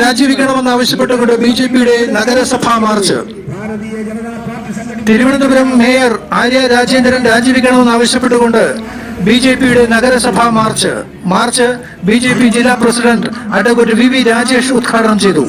രാജിവെക്കണമെന്ന് ആവശ്യപ്പെട്ടുകൊണ്ട് B J പിയുടെ നഗരസഭാ മാർച്ച് തിരുവനന്തപുരം മേയർ ആര്യ രാജേന്ദ്രൻ രാജിവെക്കണമെന്ന് ആവശ്യപ്പെട്ടുകൊണ്ട് ബി ജെ പിയുടെ നഗരസഭാ march. March B J P ജില്ലാ president advocate V V Rajesh ഉദ്ഘാടനം ചെയ്തു.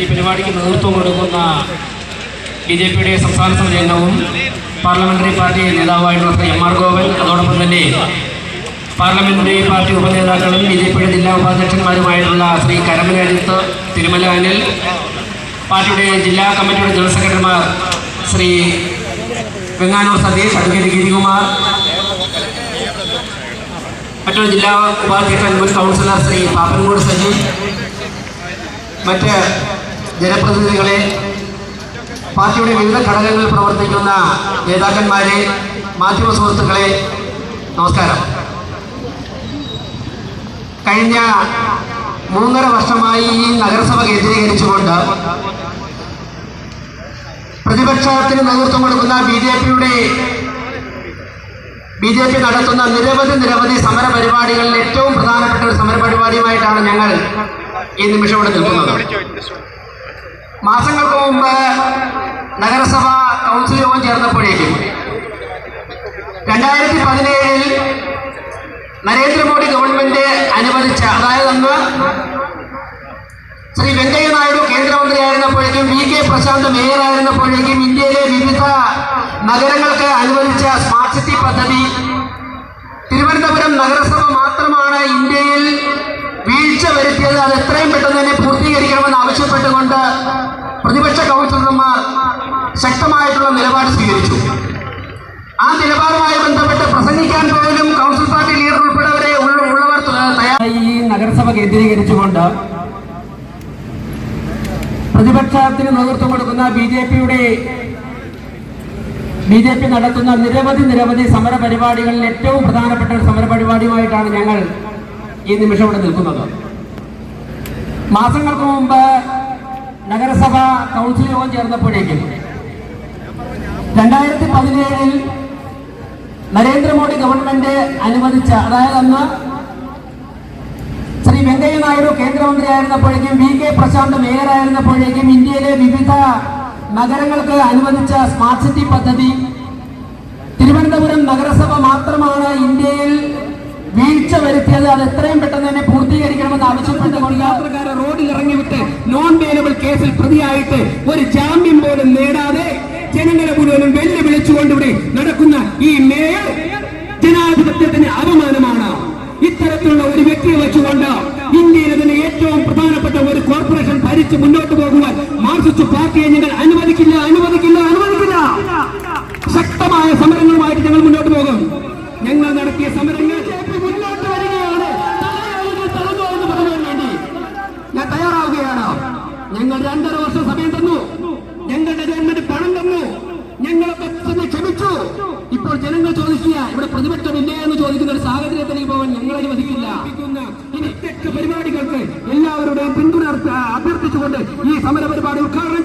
ഈ പരിപാടിക്ക് നേതൃത്വം കൊടുക്കുന്ന ബി ജെ പിയുടെ സംസ്ഥാന സമിതി അംഗവും പാർലമെന്ററി പാർട്ടി നേതാവായിട്ടുള്ള ശ്രീ എം ആർ ഗോവൻ അതോടൊപ്പം തന്നെ പാർലമെന്ററി പാർട്ടി ഉപനേതാക്കളും ബി ജെ പിയുടെ ജില്ലാ ഉപാധ്യക്ഷന്മാരുമായിട്ടുള്ള ശ്രീ കരമനടുത്ത് തിരുമല അനിൽ പാർട്ടിയുടെ ജില്ലാ കമ്മിറ്റിയുടെ ജനറൽ സെക്രട്ടറിമാർ ശ്രീ വെങ്ങാനൂർ സതീഷ് അഡ്വക്കേറ്റ് ഗിരികുമാർ മറ്റൊരു ജില്ലാ ഉപാധ്യക്ഷൻ മുൻ കൗൺസിലർ ശ്രീ പാപ്പൻകോട് സജി മറ്റ് ജനപ്രതിനിധികളെ പാർട്ടിയുടെ വിവിധ ഘടകങ്ങളിൽ പ്രവർത്തിക്കുന്ന നേതാക്കന്മാരെ മാധ്യമ സുഹൃത്തുക്കളെ നമസ്കാരം. കഴിഞ്ഞ മൂന്നര വർഷമായി ഈ നഗരസഭ കേന്ദ്രീകരിച്ചുകൊണ്ട് പ്രതിപക്ഷത്തിന് നേതൃത്വം കൊടുക്കുന്ന ബി ജെ പിയുടെ ബി ജെ പി നടത്തുന്ന നിരവധി നിരവധി സമര പരിപാടികളിൽ ഏറ്റവും പ്രധാനപ്പെട്ട ഒരു സമര പരിപാടിയുമായിട്ടാണ് ഞങ്ങൾ ഈ നിമിഷം ഇവിടെ നിൽക്കുന്നത്. മാസങ്ങൾക്ക് മുമ്പ് നഗരസഭ കൗൺസിൽ യോഗം ചേർന്നപ്പോഴേക്കും രണ്ടായിരത്തി പതിനേഴിൽ നരേന്ദ്രമോദി ഗവൺമെന്റ് അനുവദിച്ച അതായത് അന്ന് ശ്രീ വെങ്കയ്യ നായിഡു കേന്ദ്രമന്ത്രിയായിരുന്നപ്പോഴേക്കും വി കെ പ്രശാന്ത് മേയറായിരുന്നപ്പോഴേക്കും ഇന്ത്യയിലെ വിവിധ നഗരങ്ങൾക്ക് അനുവദിച്ച സ്മാർട്ട് സിറ്റി പദ്ധതി. തിരുവനന്തപുരം നഗരസഭ മാത്രമാണ് ഇന്ത്യയിൽ ശക്തമായിട്ടുള്ള നിലപാട് സ്വീകരിച്ചു. ആ നിലപാടുമായി ബന്ധപ്പെട്ട് പ്രസംഗിക്കാൻ പോലും കൗൺസിൽ പാർട്ടി ലീഡർ ഉൾപ്പെടെ ഉള്ളവർ തയ്യാറായി. നഗരസഭ കേന്ദ്രീകരിച്ചുകൊണ്ട് പ്രതിപക്ഷത്തിന് നേതൃത്വം കൊടുക്കുന്ന ബി ജെ പിയുടെ ബി ജെ പി നടത്തുന്ന നിരവധി നിരവധി സമര പരിപാടികളിൽ ഏറ്റവും പ്രധാനപ്പെട്ട ഒരു സമര പരിപാടിയുമായിട്ടാണ് ഞങ്ങൾ ഈ നിമിഷം ഇവിടെ നിൽക്കുന്നത്. മാസങ്ങൾക്ക് മുമ്പ് നഗരസഭ കൗൺസിൽ യോഗം ചേർന്നപ്പോഴേക്കും രണ്ടായിരത്തി പതിനേഴിൽ നരേന്ദ്രമോദി ഗവൺമെന്റ് അനുവദിച്ച അതായത് അന്ന് ശ്രീ വെങ്കയ്യ നായിഡു കേന്ദ്രമന്ത്രിയായിരുന്നപ്പോഴേക്കും വി കെ പ്രശാന്ത് മേയറായിരുന്നപ്പോഴേക്കും ഇന്ത്യയിലെ വിവിധ നഗരങ്ങൾക്ക് അനുവദിച്ച സ്മാർട്ട് സിറ്റി പദ്ധതി. തിരുവനന്തപുരം നഗരസഭ മാത്രമാണ് ഇന്ത്യയിൽ വീഴ്ച വരുത്തിയത്. അത് എത്രയും പെട്ടെന്ന് തന്നെ പൂർത്തീകരിക്കണമെന്ന് ആവശ്യപ്പെട്ടുകൊണ്ട് യാത്രക്കാരെ റോഡിൽ ഇറങ്ങിവിട്ട് നോൺ വേലബിൾ കേസിൽ പ്രതിയായിട്ട് ഒരു ജാമ്യം പോലും നേടാതെ ജനങ്ങളെ മുഴുവനും വെല്ലുവിളിച്ചുകൊണ്ട് ഇവിടെ നടക്കുന്ന ഈ മേയർ ജനാധിപത്യത്തിന് അപമാനമാണ്. ഇത്തരത്തിലുള്ള ഒരു വ്യക്തിയെ വെച്ചുകൊണ്ട് ഇന്ത്യയിലെ തന്നെ ഏറ്റവും പ്രധാനപ്പെട്ട ഒരു കോർപ്പറേഷൻ ഭരിച്ച് മുന്നോട്ട് പോകുവാൻ മാർക്സിസ്റ്റ് പാർട്ടിയെ ഞങ്ങൾ അനുവദിക്കില്ല അനുവദിക്കില്ല അനുവദിക്കില്ല. ശക്തമായ സമരങ്ങളുമായിട്ട് ഞങ്ങൾ മുന്നോട്ട് പോകും. ഞങ്ങൾ നടത്തിയ സമരങ്ങൾ മുന്നോട്ട് ഞാൻ തയ്യാറാവുകയാണ്. ഞങ്ങൾ രണ്ടര പരിപാടികൾക്ക് എല്ലാവരുടെയും പിന്തുണ അഭ്യർത്ഥിച്ചുകൊണ്ട് ഈ സമര പരിപാടി ഉദ്ഘാടനം